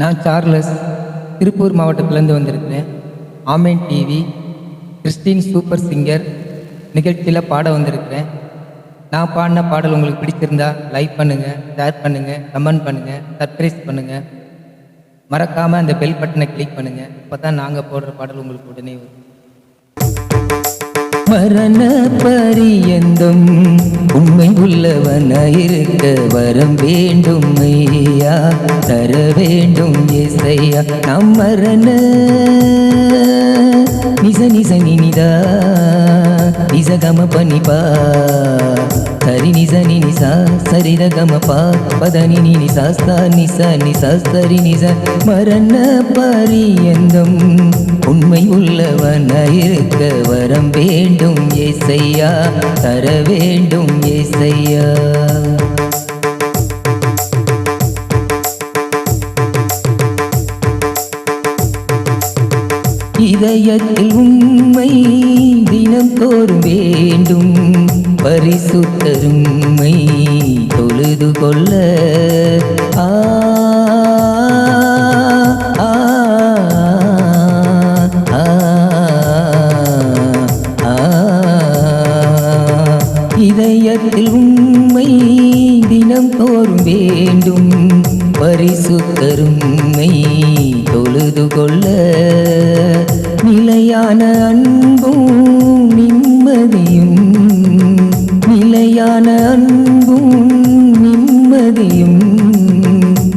நான் சார்லஸ் திருப்பூர் மாவட்டத்திலேருந்து வந்திருக்கிறேன். Amen TV Christian super singer நிகழ்ச்சியில் பாட வந்திருக்கிறேன். நான் பாடின பாடல் உங்களுக்கு பிடிச்சிருந்தா லைக் பண்ணுங்கள் ஷேர் பண்ணுங்கள் கமெண்ட் பண்ணுங்கள் சர்ப்ரைஸ் பண்ணுங்கள் மறக்காமல் அந்த பெல் பட்டனை கிளிக் பண்ணுங்கள் அப்போ தான் நாங்கள் போடுற பாடல் உங்களுக்கு உடனே வரும். மரண பரியந்தும். உண்மை உள்ளவன இருக்க வரம் வேண்டும் ஐயா. தர வேண்டும் இசையா நம் மரண நிச நிச நினிதா. நிச கம பனிபா சரி நிச நினிசா சரித கம பா பத நினி நிசாஸ்தா நிச நிசா சரி நிச மரண பரியந்தம் உண்மை உள்ளவனாயிருக்க வரம் வேண்டும் ஏசையா தர வேண்டும் ஏசையா। இதயத்தில் உண்மை தினம் தோறும் வேண்டும். பரிசுத்தருமை தொழுது கொள்ள. ஆ ஆ, இதயத்தில் உண்மை தினம் தோறும் வேண்டும். பரிசுத்தருமை தொழுது கொள்ள. நிலையான அன்பும் நிம்மதியும் நிலையான அன்பும் நிம்மதியும்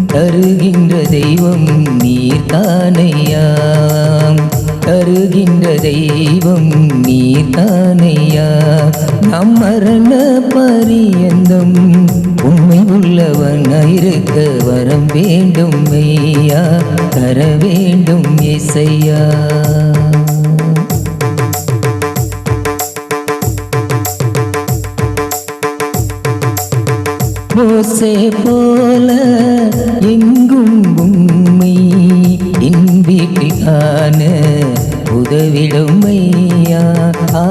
தருகின்ற தெய்வம் நீர்தானையாம் தருகின்ற தெய்வம் நீர்தானையா நம் மரண பரியந்தம் உண்மை உள்ளவன் இருக்க வரம் வேண்டும் ஐயா. தர வேண்டும் இசையா. ஓசை போல எங்கும் உண்மை என் வீட்டில் காண உதவிடும் ஐயா ஆ,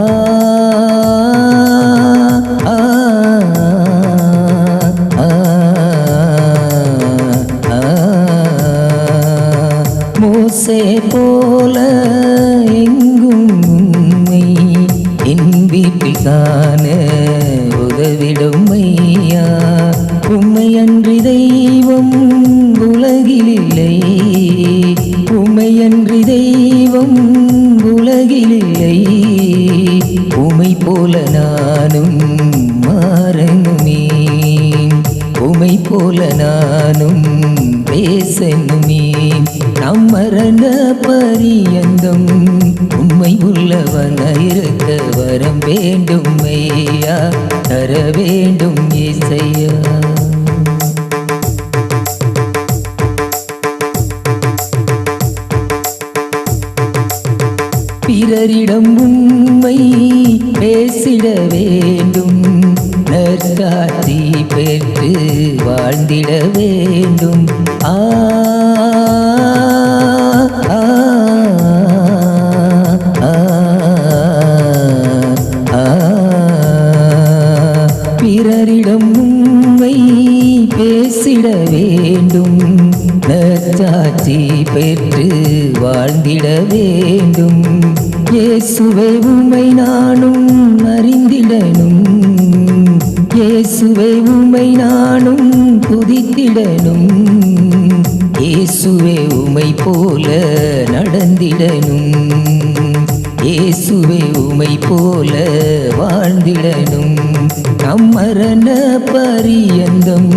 மோசே போல எங்கும் உண்மை என் வீட்டில் உதவிடும் இல்லை உமை போல நானும் மாறணுமே உமை போல நானும் பேசணுமே நம் மரண பரியந்தம் உண்மை உள்ளவன் இருக்க வரம் வேண்டும் ஐயா தர வேண்டும் இசையா பிறரிடம் உண்மை பேசிட வேண்டும். நற்காட்சி பெற்று வாழ்ந்திட வேண்டும். ஆ ஆ. பிறரிடம் உண்மை பேசிட வேண்டும். நற்சாட்சி பெற்று வாழ்ந்திட வேண்டும். இயேசுவை உமை நானும் அறிந்திடனும் இயேசுவை உமை நானும் புதித்திடனும் இயேசுவே உமை போல நடந்திடனும் இயேசுவே உமை போல வாழ்ந்திடணும். நம்மரண பரியந்தம்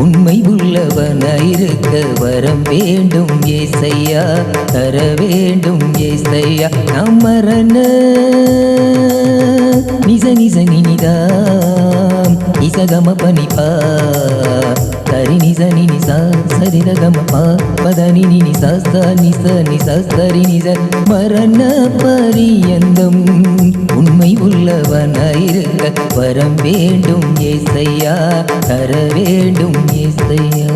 உண்மை உள்ளவனாயிருக்க வரம் வேண்டும். ஏசையா தர வேண்டும். ஏசையா நம்மரண நிச நிச நினிதா நிசகம பனிபா சரி நிச நினிசா சரித கமபா பத நினி நிசாஸ்தா நிச நிசா சரி நிச. மரண பரியந்தம் உண்மை உள்ளவனாயிருக்க வரம் வேண்டும் ஏசையா தர வேண்டும் ஏசையா.